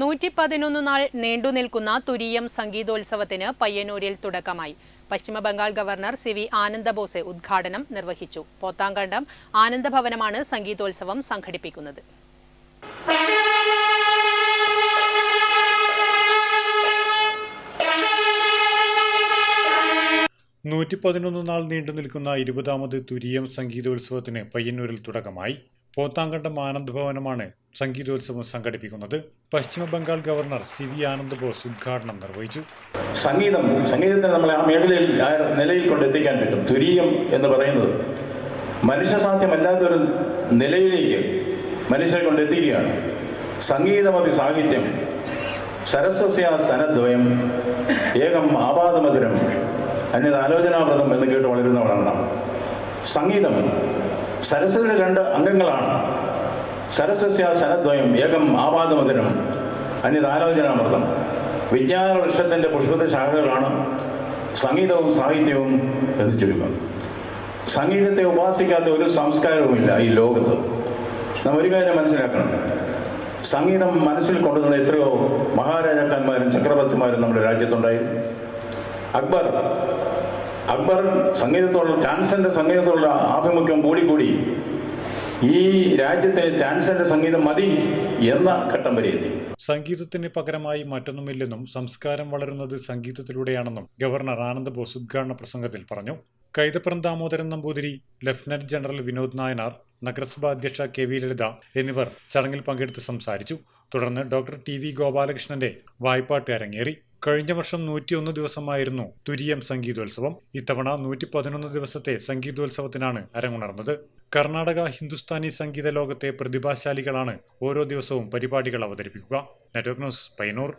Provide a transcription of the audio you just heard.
നൂറ്റി പതിനൊന്ന് നാൾ നീണ്ടുനിൽക്കുന്ന തുരീയം സംഗീതോത്സവത്തിന് പയ്യന്നൂരിൽ തുടക്കമായി. Paschima Bengal governor C V Anandabose ഉദ്ഘാടനം നിർവഹിച്ചു. പോത്താങ്കണ്ടം ആനന്ദഭവനമാണ് സംഗീതോത്സവം സംഘടിപ്പിക്കുന്നത്. നൂറ്റി പതിനൊന്ന് നാൾ നീണ്ടു നിൽക്കുന്ന ഇരുപതാമത് തുരീയം സംഗീതോത്സവത്തിന് പയ്യന്നൂരിൽ തുടക്കമായി. പോത്താങ്കണ്ടം ആനന്ദ് ഭവനമാണ് സംഗീതോത്സവം സംഘടിപ്പിക്കുന്നത്. Paschima Bengal governor C V Anand Bose ഉദ്ഘാടനം നിർവഹിച്ചു. സംഗീതം സംഗീതത്തെ നമ്മളെ ആ മേഖലയിൽ ആ നിലയിൽ കൊണ്ടെത്തിക്കാൻ പറ്റും. തുരീയം എന്ന് പറയുന്നത് മനുഷ്യസാധ്യമല്ലാത്തൊരു നിലയിലേക്ക് മനുഷ്യരെ കൊണ്ടെത്തിക്കുകയാണ്. സംഗീതമതി സാഹിത്യം സരസ്വസ്യ സനദ്വയം ഏകം ആപാദമധുരം അന്യത് ആലോചനാവ്രതം എന്ന് കേട്ട് വളരുന്നവരാണ് സംഗീതം സരസ്വതിയുടെ രണ്ട് അംഗങ്ങളാണ്. സരസ്വസ്യ സനദ്വയം ഏകം ആപാദമധുരം അന്യത് ആലോചനാമൃതം വിജ്ഞാന വൃക്ഷത്തിന്റെ പുഷ്പത്തെ ശാഖകളാണ് സംഗീതവും സാഹിത്യവും എന്ന് ചുരുക്കം. സംഗീതത്തെ ഉപാസിക്കാത്ത ഒരു സംസ്കാരവുമില്ല ഈ ലോകത്ത്. നാം ഒരു കാര്യം മനസ്സിലാക്കണം. സംഗീതം മനസ്സിൽ കൊണ്ടുവന്ന എത്രയോ മഹാരാജാക്കന്മാരും ചക്രവർത്തിമാരും നമ്മുടെ രാജ്യത്തുണ്ടായിരുന്നു അക്ബർ അക്ബർ സംഗീതത്തോടുള്ള ചാൻസന്റെ സംഗീതത്തോടുള്ള ആഭിമുഖ്യം കൂടിക്കൂടി ഈ രാജ്യത്തെ ചാൻസന്റെ സംഗീതം മതി എന്ന ഘട്ടം വരെ എത്തി. സംഗീതത്തിന് പകരമായി മറ്റൊന്നുമില്ലെന്നും സംസ്കാരം വളരുന്നത് സംഗീതത്തിലൂടെയാണെന്നും ഗവർണർ ആനന്ദ് ബോസ് ഉദ്ഘാടന പ്രസംഗത്തിൽ പറഞ്ഞു. കൈതപ്പുറം ദാമോദരൻ നമ്പൂതിരി ലഫ്റ്റനന്റ് ജനറൽ വിനോദ് നായനാർ നഗരസഭാ അധ്യക്ഷ കെ വി ലളിത എന്നിവർ ചടങ്ങിൽ പങ്കെടുത്ത് സംസാരിച്ചു. തുടർന്ന് ഡോക്ടർ ടി വി ഗോപാലകൃഷ്ണന്റെ വായ്പാട്ട് അരങ്ങേറി. കഴിഞ്ഞ വർഷം നൂറ്റിയൊന്ന് ദിവസമായിരുന്നു തുരിയം സംഗീതോത്സവം. ഇത്തവണ നൂറ്റി പതിനൊന്ന് ദിവസത്തെ സംഗീതോത്സവത്തിനാണ് അരങ്ങുണർന്നത്. കർണാടക ഹിന്ദുസ്ഥാനി സംഗീത ലോകത്തെ പ്രതിഭാശാലികളാണ് ഓരോ ദിവസവും പരിപാടികൾ അവതരിപ്പിക്കുക. Network news Payyanur.